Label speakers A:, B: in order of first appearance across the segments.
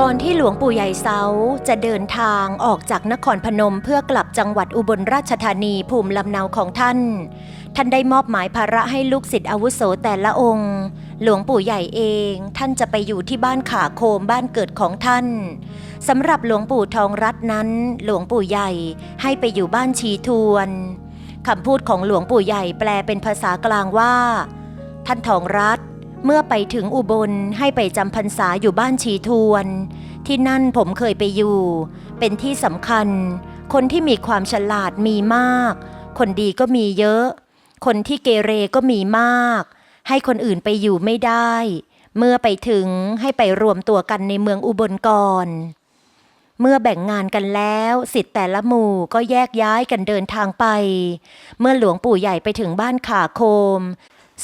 A: ก่อนที่หลวงปู่ใหญ่เซาจะเดินทางออกจากนครพนมเพื่อกลับจังหวัดอุบลราชธานีภูมิลำเนาของท่าน ท่านได้มอบหมายภาระให้ลูกศิษย์อาวุโสแต่ละองค์ หลวงปู่ใหญ่เอง ท่านจะไปอยู่ที่บ้านขาโคมบ้านเกิดของท่านสำหรับหลวงปู่ทองรัตน์นั้น หลวงปู่ใหญ่ให้ไปอยู่บ้านชีทวนคำพูดของหลวงปู่ใหญ่แปลเป็นภาษากลางว่า ท่านทองรัตน์ เมื่อไปถึงอุบลให้ไปจำพรรษาอยู่บ้านชีทวน ที่นั่นผมเคยไปอยู่ เป็นที่สำคัญ คนที่มีความฉลาดมีมาก คนดีก็มีเยอะ คนที่เกเรก็มีมาก ให้คนอื่นไปอยู่ไม่ได้ เมื่อไปถึงให้ไปรวมตัวกันในเมืองอุบลก่อนเมื่อแบ่งงานกันแล้วสิทธิ์แต่ละหมู่ก็แยกย้ายกันเดินทางไป เมื่อหลวงปู่ใหญ่ไปถึงบ้านขาโคม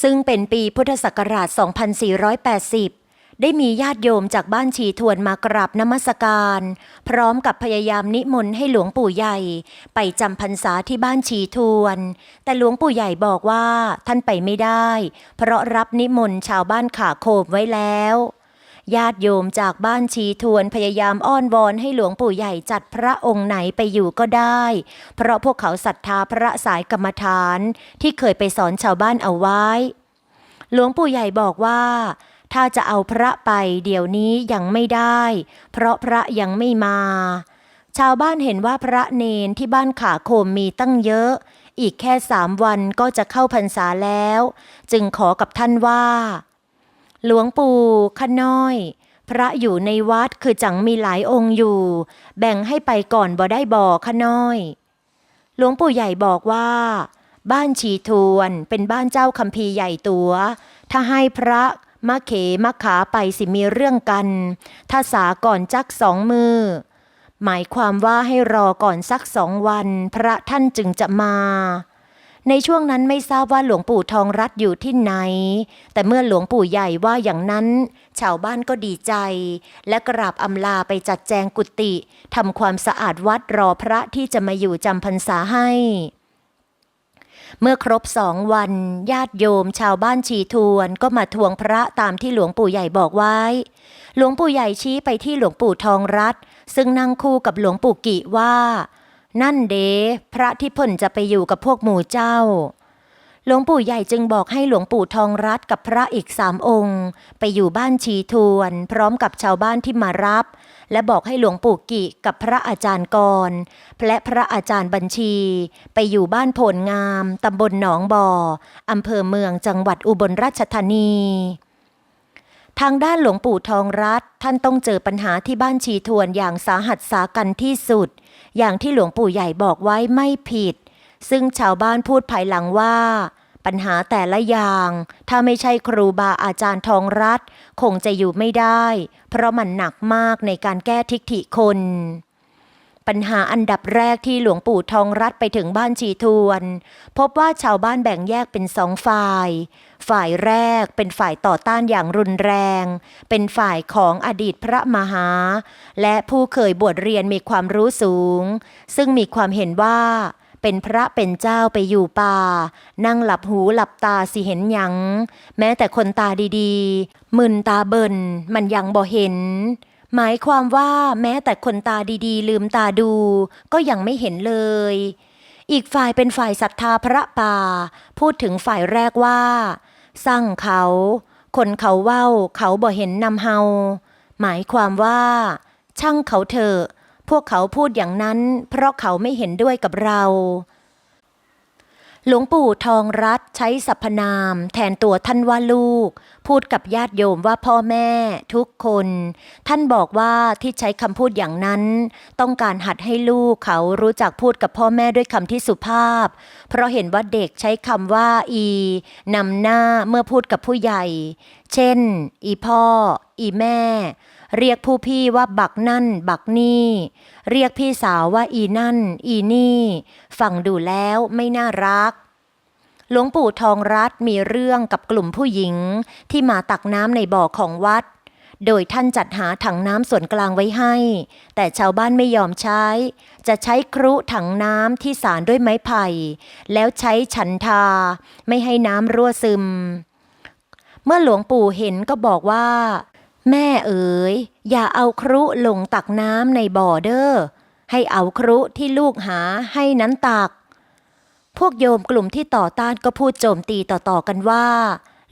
A: ซึ่งเป็นปีพุทธศักราช 2480 ได้มีญาติโยมจากบ้านชีทวนมากราบนมัสการ พร้อมกับพยายามนิมนต์ให้หลวงปู่ใหญ่ ไปจำพรรษาที่บ้านชีทวน แต่หลวงปู่ใหญ่บอกว่าท่านไปไม่ได้ เพราะรับนิมนต์ชาวบ้านขาโคบไว้แล้ว ญาติโยมจากบ้านชีทวนพยายามอ้อนวอนให้หลวงปู่ใหญ่จัดพระองค์ไหนไปอยู่ก็ได้ เพราะพวกเขาศรัทธาพระสายกรรมฐาน ที่เคยไปสอนชาวบ้านเอาไว้ หลวงปู่ใหญ่บอกว่า ถ้าจะเอาพระไปเดี๋ยวนี้ยังไม่ได้ เพราะพระยังไม่มา ชาวบ้านเห็นว่าพระเนนที่บ้านขาโคมมีตั้งเยอะ อีกแค่สามวันก็จะเข้าพรรษาแล้ว จึงขอกับท่านว่า หลวงปู่ข้าน้อย พระอยู่ในวัดคือจังมีหลายองค์อยู่ แบ่งให้ไปก่อนบ่ได้บ่ข้าน้อย หลวงปู่ใหญ่บอกว่า บ้านชีทวนเป็นบ้านเจ้าคัมภีร์ใหญ่ตัว ถ้าให้พระมะเขมะขาไปสิมีเรื่องกัน ถ้าสาก่อนจักสองมือ หมายความว่าให้รอก่อนสักสองวัน พระท่านจึงจะมา ในช่วงนั้นไม่ทราบว่าหลวงปู่ทองรัตอยู่ที่ไหน แต่เมื่อหลวงปู่ใหญ่ว่าอย่างนั้น ชาวบ้านก็ดีใจ และกราบอำลาไปจัดแจงกุฏิทำความสะอาดวัดรอพระที่จะมาอยู่จำพรรษาให้ เมื่อครบสองวัน ญาติโยมชาวบ้านชีทวนก็มาทวงพระตามที่หลวงปู่ใหญ่บอกไว้ หลวงปู่ใหญ่ชี้ไปที่หลวงปู่ทองรัตซึ่งนั่งคู่กับหลวงปู่กิว่า นั่นเดพระที่เพ่นจะไปอยู่กับพวกหมู่เจ้า หลวงปู่ใหญ่จึงบอกให้หลวงปู่ทองรัตกับพระอีกสามองค์ ไปอยู่บ้านชีทวน พร้อมกับชาวบ้านที่มารับ และบอกให้หลวงปู่กิกับพระอาจารย์กรและพระอาจารย์บัญชี ไปอยู่บ้านโพนงามตำบลหนองบ่ออำเภอเมืองจังหวัดอุบลราชธานีทางด้านหลวงปู่ทองรัตท่านต้องเจอปัญหาที่บ้านชีทวนอย่างสาหัสสากันที่สุด อย่างที่หลวงปู่ใหญ่บอกไว้ไม่ผิด ซึ่งชาวบ้านพูดภายหลังว่า ปัญหาแต่ละอย่าง ถ้าไม่ใช่ครูบาอาจารย์ทองรัตคงจะอยู่ไม่ได้ เพราะมันหนักมากในการแก้ทิฏฐิคน ปัญหาอันดับแรกที่หลวงปู่ทองรัตไปถึงบ้านชีทวน พบว่าชาวบ้านแบ่งแยกเป็นสองฝ่าย ฝ่ายแรกเป็นฝ่ายต่อต้านอย่างรุนแรง เป็นฝ่ายของอดีตพระมหา และผู้เคยบวชเรียนมีความรู้สูง ซึ่งมีความเห็นว่าเป็นพระเป็นเจ้าไปอยู่ป่า นั่งหลับหูหลับตาสิเห็นหยัง แม้แต่คนตาดีๆ มึนตาเบินมันยังบ่เห็น หมายความว่าแม้แต่คนตาดีๆ ลืมตาดู ก็ยังไม่เห็นเลย อีกฝ่ายเป็นฝ่ายศรัทธาพระป่า พูดถึงฝ่ายแรกว่า สร้างเขา คนเขาเว้า เขาบ่เห็นนำเฮา หมายความว่า ช่างเขาเถอะ พวกเขาพูดอย่างนั้น เพราะเขาไม่เห็นด้วยกับเรา หลวงปู่ทองรัตใช้สรรพนาม แทนตัวท่านว่าลูก พูดกับญาติโยมว่าพ่อแม่ทุกคน ท่านบอกว่าที่ใช้คำพูดอย่างนั้น ต้องการหัดให้ลูกเขารู้จักพูดกับพ่อแม่ด้วยคำที่สุภาพ เพราะเห็นว่าเด็กใช้คำว่า อีนำหน้าเมื่อพูดกับผู้ใหญ่ เช่น อีพ่อ อีแม่ เรียกผู้พี่ว่าบักนั่น บักนี่ เรียกพี่สาวว่าอีนั่น อีนี่ ฟังดูแล้วไม่น่ารักหลวงปู่ทองรัตน์มีเรื่องกับกลุ่มผู้หญิงที่มาตักน้ำในบ่อของวัด โดยท่านจัดหาถังน้ำส่วนกลางไว้ให้ แต่ชาวบ้านไม่ยอมใช้ จะใช้ครุถังน้ำที่สารด้วยไม้ไผ่ แล้วใช้ฉันทา ไม่ให้น้ำรั่วซึม เมื่อหลวงปู่เห็นก็บอกว่า แม่เอ๋ย อย่าเอาครุลงตักน้ำในบ่อเด้อให้เอาครุที่ลูกหาให้นั้นตัก พวกโยมกลุ่มที่ต่อต้านก็พูดโจมตีต่อๆกันว่า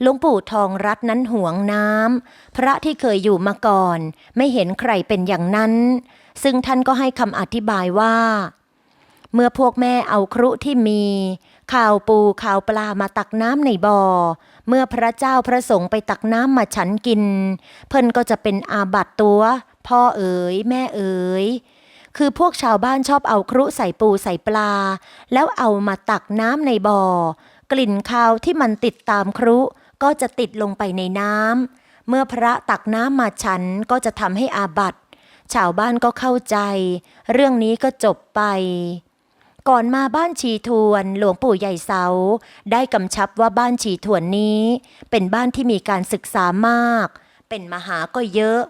A: หลวงปู่ทองรัตน์นั้นห่วงน้ำพระที่เคยอยู่มาก่อน ไม่เห็นใครเป็นอย่างนั้น ซึ่งท่านก็ให้คำอธิบายว่า เมื่อพวกแม่เอาครุที่มีข่าวปูข่าวปลามาตักน้ำในบ่อ เมื่อพระเจ้าพระสงฆ์ไปตักน้ำมาฉันกิน เพิ่นก็จะเป็นอาบัตตัว พ่อเอ๋ยแม่เอ๋ยคือพวกชาวบ้านชอบเอาครุใส่ปูใส่ปลา แล้วเอามาตักน้ำในบ่อ กลิ่นคาวที่มันติดตามครุก็จะติดลงไปในน้ำเมื่อพระตักน้ำมาฉันก็จะทำให้อาบัตชาวบ้านก็เข้าใจ เรื่องนี้ก็จบไป ก่อนมาบ้านชีทวนหลวงปู่ใหญ่เสา ได้กำชับว่าบ้านชีทวนนี้ เป็นบ้านที่มีการศึกษามาก เป็นมหาก็เยอะ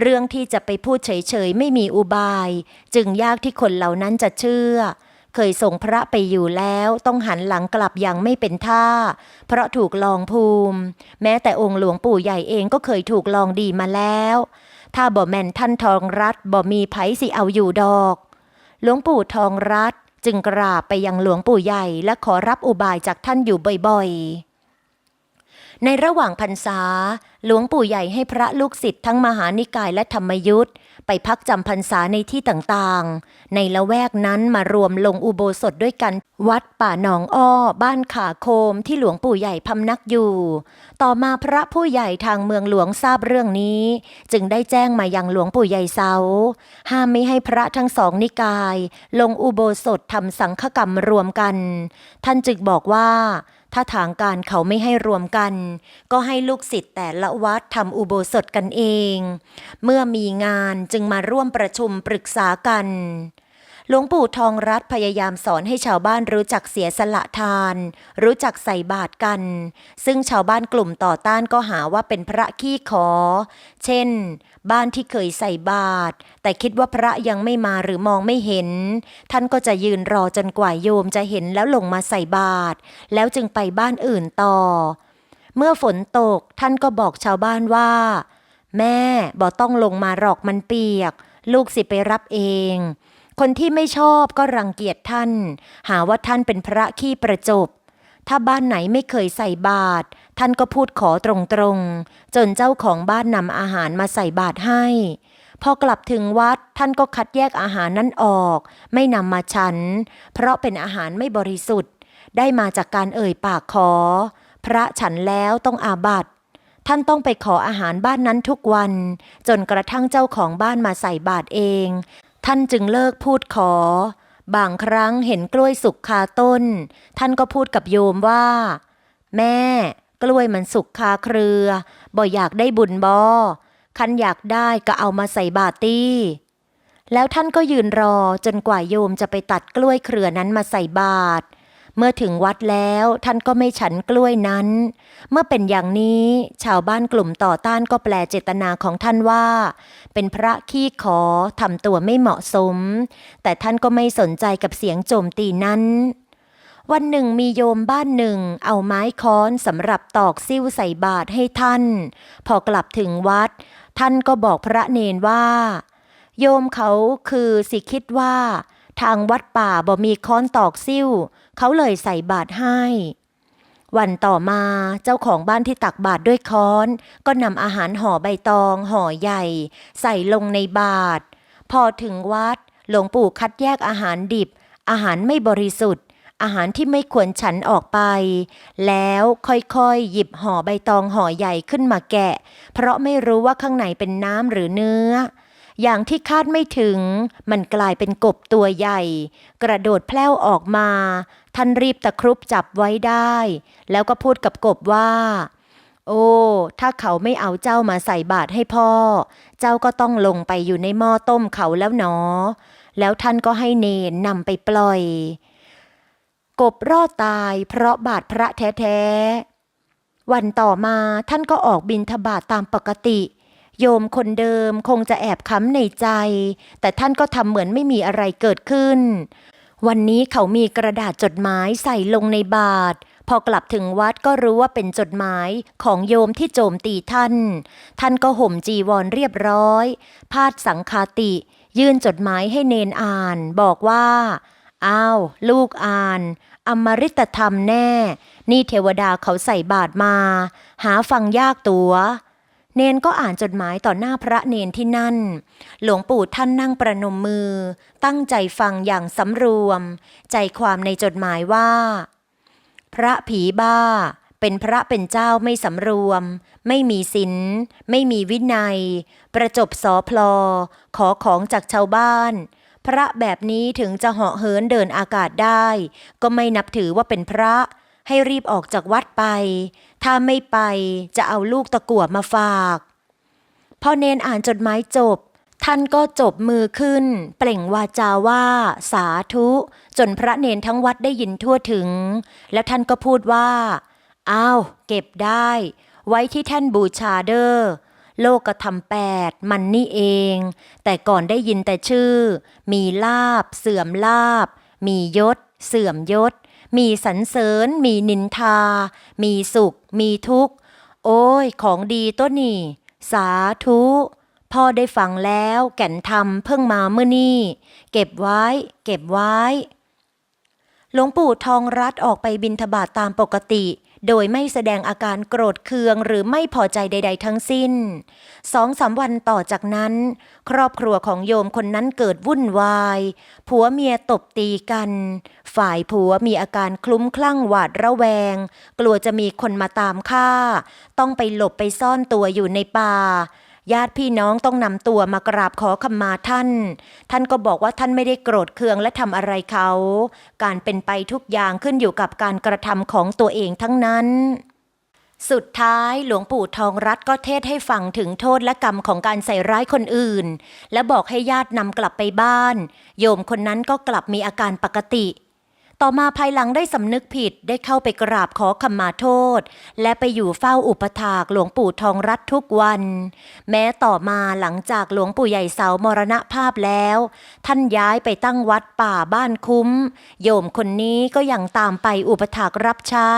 A: เรื่องที่จะไปพูดเฉยๆ ไม่มีอุบาย จึงยากที่คนเหล่านั้นจะเชื่อ เคยส่งพระไปอยู่แล้วต้องหันหลังกลับอย่างไม่เป็นท่า เพราะถูกลองภูมิ แม้แต่องค์หลวงปู่ใหญ่เองก็เคยถูกลองดีมาแล้ว ถ้าบ่แม่นท่านทองรัตบ่มีไผสิเอาอยู่ดอกหลวงปู่ทองรัต จึงกราบไปยังหลวงปู่ใหญ่และขอรับอุบายจากท่านอยู่บ่อยๆ ในระหว่างพรรษา หลวงปู่ใหญ่ให้พระลูกศิษย์ทั้งมหานิกายและธรรมยุทธ์ไปพักจำพรรษาในที่ต่างๆ ในละแวกนั้นมารวมลงอุโบสถด้วยกัน วัดป่าหนองอ้อ บ้านขาโคมที่หลวงปู่ใหญ่พำนักอยู่ ต่อมาพระผู้ใหญ่ทางเมืองหลวงทราบเรื่องนี้ จึงได้แจ้งมายังหลวงปู่ใหญ่เสาห้ามไม่ให้พระทั้งสองนิกาย ลงอุโบสถทำสังฆกรรมรวมกัน ท่านจึงบอกว่าถ้าทางการเขาไม่ให้รวมกัน ก็ให้ลูกศิษย์แต่ละวัดทำอุโบสถกันเอง เมื่อมีงานจึงมาร่วมประชุมปรึกษากัน หลวงปู่ทองรัตพยายามสอนให้ชาวบ้านรู้จักเสียสละทาน รู้จักใส่บาตรกัน ซึ่งชาวบ้านกลุ่มต่อต้านก็หาว่าเป็นพระขี้ขอ เช่น บ้านที่เคยใส่บาตรแต่คิดว่าพระยังไม่มาหรือมองไม่เห็น ท่านก็จะยืนรอจนกว่าโยมจะเห็นแล้วลงมาใส่บาตรแล้วจึงไปบ้านอื่นต่อ เมื่อฝนตกท่านก็บอกชาวบ้านว่า แม่บ่ต้องลงมาหรอกมันเปียก ลูกสิไปรับเอง คนที่ไม่ชอบก็รังเกียจท่าน หาว่าท่านเป็นพระขี้ประจบ ถ้าบ้านไหนไม่เคยใส่บาตรท่านก็พูดขอตรงๆ จนเจ้าของบ้านนำอาหารมาใส่บาตรให้ พอกลับถึงวัดท่านก็คัดแยกอาหารนั้นออก ไม่นำมาฉัน เพราะเป็นอาหารไม่บริสุทธิ์ ได้มาจากการเอ่ยปากขอ พระฉันแล้วต้องอาบัติท่านต้องไปขออาหารบ้านนั้นทุกวัน จนกระทั่งเจ้าของบ้านมาใส่บาตรเอง ท่านจึงเลิกพูดขอ บางครั้งเห็นกล้วยสุกคาต้น ท่านก็พูดกับโยมว่า แม่ กล้วยมันสุกคาเครือ บ่อยากได้บุญบอคันอยากได้ก็เอามาใส่บาตรตี้แล้วท่านก็ยืนรอจนกว่าโยมจะไปตัดกล้วยเครือนั้นมาใส่บาตร เมื่อถึงวัดแล้วท่านก็ไม่ฉันกล้วยนั้น เมื่อเป็นอย่างนี้ชาวบ้านกลุ่มต่อต้านก็แปลเจตนาของท่านว่า เป็นพระขี้ขอทำตัวไม่เหมาะสม แต่ท่านก็ไม่สนใจกับเสียงโจมตีนั้นวันหนึ่งมีโยมบ้านหนึ่งเอาไม้ค้อนสำหรับตอกซิ่วใส่บาตรให้ท่าน พอกลับถึงวัด ท่านก็บอกพระเนนว่า โยมเขาคือสิคิดว่า ทางวัดป่าบ่มีค้อนตอกซิ่วเขาเลยใส่บาตรให้ วันต่อมาเจ้าของบ้านที่ตักบาตรด้วยค้อน ก็นำอาหารห่อใบตองห่อใหญ่ ใส่ลงในบาตรพอถึงวัดหลวงปู่คัดแยกอาหารดิบ อาหารไม่บริสุทธิ์ อาหารที่ไม่ควรฉันออกไป แล้วค่อยๆ หยิบห่อใบตองห่อใหญ่ขึ้นมาแกะ เพราะไม่รู้ว่าข้างในเป็นน้ำหรือเนื้อ อย่างที่คาดไม่ถึง มันกลายเป็นกบตัวใหญ่ กระโดดแพล่วออกมา ท่านรีบตะครุบจับไว้ได้ แล้วก็พูดกับกบว่า โอ้ ถ้าเขาไม่เอาเจ้ามาใส่บาตรให้พ่อ เจ้าก็ต้องลงไปอยู่ในหม้อต้มเขาแล้วหนอ แล้วท่านก็ให้เนนนำไปปล่อย กบรอดตายเพราะบาดพระแท้ๆวันต่อมาท่านก็ออกบินทบาทตามปกติ โยมคนเดิมคงจะแอบค้ำในใจ แต่ท่านก็ทำเหมือนไม่มีอะไรเกิดขึ้น วันนี้เขามีกระดาษจดหมายใส่ลงในบาทพอกลับถึงวัดก็รู้ว่าเป็นจดหมายของโยมที่โจมตีท่าน ท่านก็ห่มจีวรเรียบร้อย พาดสังคาติ ยื่นจดหมายให้เนนอ่าน บอกว่า อ้าว ลูกอ่าน อมริตธรรมแน่ นี่เทวดาเขาใส่บาทมา หาฟังยากตัว เนนก็อ่านจดหมายต่อหน้าพระเนนที่นั่น หลวงปู่ท่านนั่งประนมมือ ตั้งใจฟังอย่างสำรวม ใจความในจดหมายว่า พระผีบ้า เป็นพระเป็นเจ้าไม่สำรวม ไม่มีศีลไม่มีวินัย ประจบสอพลอ ขอของจากชาวบ้าน พระแบบนี้ถึงจะเหาะเหินเดินอากาศได้ ก็ไม่นับถือว่าเป็นพระ ให้รีบออกจากวัดไป ถ้าไม่ไปจะเอาลูกตะกั่วมาฝาก พอเนนอ่านจดหมายจบ ท่านก็จบมือขึ้น เปล่งวาจาว่า สาธุ จนพระเนนทั้งวัดได้ยินทั่วถึง แล้วท่านก็พูดว่า อ้าว เก็บได้ ไว้ที่แท่นบูชาเดอร์โลกธรรมแปดมันนี่เอง แต่ก่อนได้ยินแต่ชื่อ มีลาบ เสื่อมลาบ มียศ เสื่อมยศ มีสรรเสริญ มีนินทา มีสุข มีทุกข์ โอ้ย ของดีตัวนี่ สาธุพ่อได้ฟังแล้วแก่นธรรมเพิ่งมาเมื่อนี่ เก็บไว้ เก็บไว้ หลวงปู่ทองรัตออกไปบินทบาทตามปกติ โดยไม่แสดงอาการโกรธเคืองหรือไม่พอใจใด ๆ ทั้งสิ้นสองสามวันต่อจากนั้น ครอบครัวของโยมคนนั้นเกิดวุ่นวาย ผัวเมียตบตีกัน ฝ่ายผัวมีอาการคลุ้มคลั่งหวาดระแวง กลัวจะมีคนมาตามฆ่า ต้องไปหลบไปซ่อนตัวอยู่ในป่า ญาติพี่น้องต้องนำตัวมากราบขอขมาท่าน ท่านก็บอกว่าท่านไม่ได้โกรธเคืองและทำอะไรเขา การเป็นไปทุกอย่างขึ้นอยู่กับการกระทำของตัวเองทั้งนั้น สุดท้ายหลวงปู่ทองรัตก็เทศให้ฟังถึงโทษและกรรมของการใส่ร้ายคนอื่น และบอกให้ญาตินำกลับไปบ้าน โยมคนนั้นก็กลับมีอาการปกติ ต่อมาภายหลังได้สำนึกผิดได้เข้าไปกราบขอขมาโทษ และไปอยู่เฝ้าอุปถากหลวงปู่ทองรัตทุกวัน แม้ต่อมาหลังจากหลวงปู่ใหญ่เสามรณภาพแล้ว ท่านย้ายไปตั้งวัดป่าบ้านคุ้ม โยมคนนี้ก็ยังตามไปอุปถากรับใช้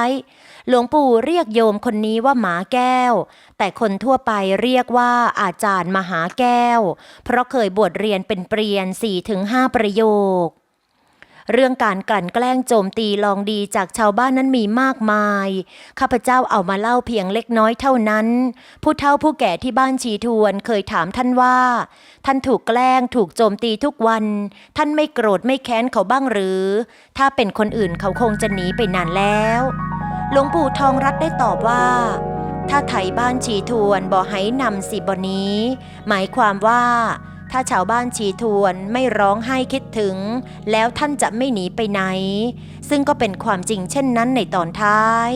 A: หลวงปู่เรียกโยมคนนี้ว่าหมาแก้ว แต่คนทั่วไปเรียกว่าอาจารย์มหาแก้ว เพราะเคยบวชเรียนเป็นเปรียน4-5ประโยค เรื่องการกลั่นแกล้งโจมตีลองดีจากชาวบ้านนั้นมีมากมาย ข้าพเจ้าเอามาเล่าเพียงเล็กน้อยเท่านั้น ผู้เฒ่าผู้แก่ที่บ้านชีทวนเคยถามท่านว่า ท่านถูกแกล้งถูกโจมตีทุกวัน ท่านไม่โกรธไม่แค้นเขาบ้างหรือ ถ้าเป็นคนอื่นเขาคงจะหนีไปนานแล้ว หลวงปู่ทองรัตได้ตอบว่าถ้าไถบ้านชีทวนบ่ให้นำสิบนี้ หมายความว่า ถ้าชาวบ้านชีทวนไม่ร้องไห้คิดถึง แล้วท่านจะไม่หนีไปไหน ซึ่งก็เป็นความจริงเช่นนั้นในตอนท้าย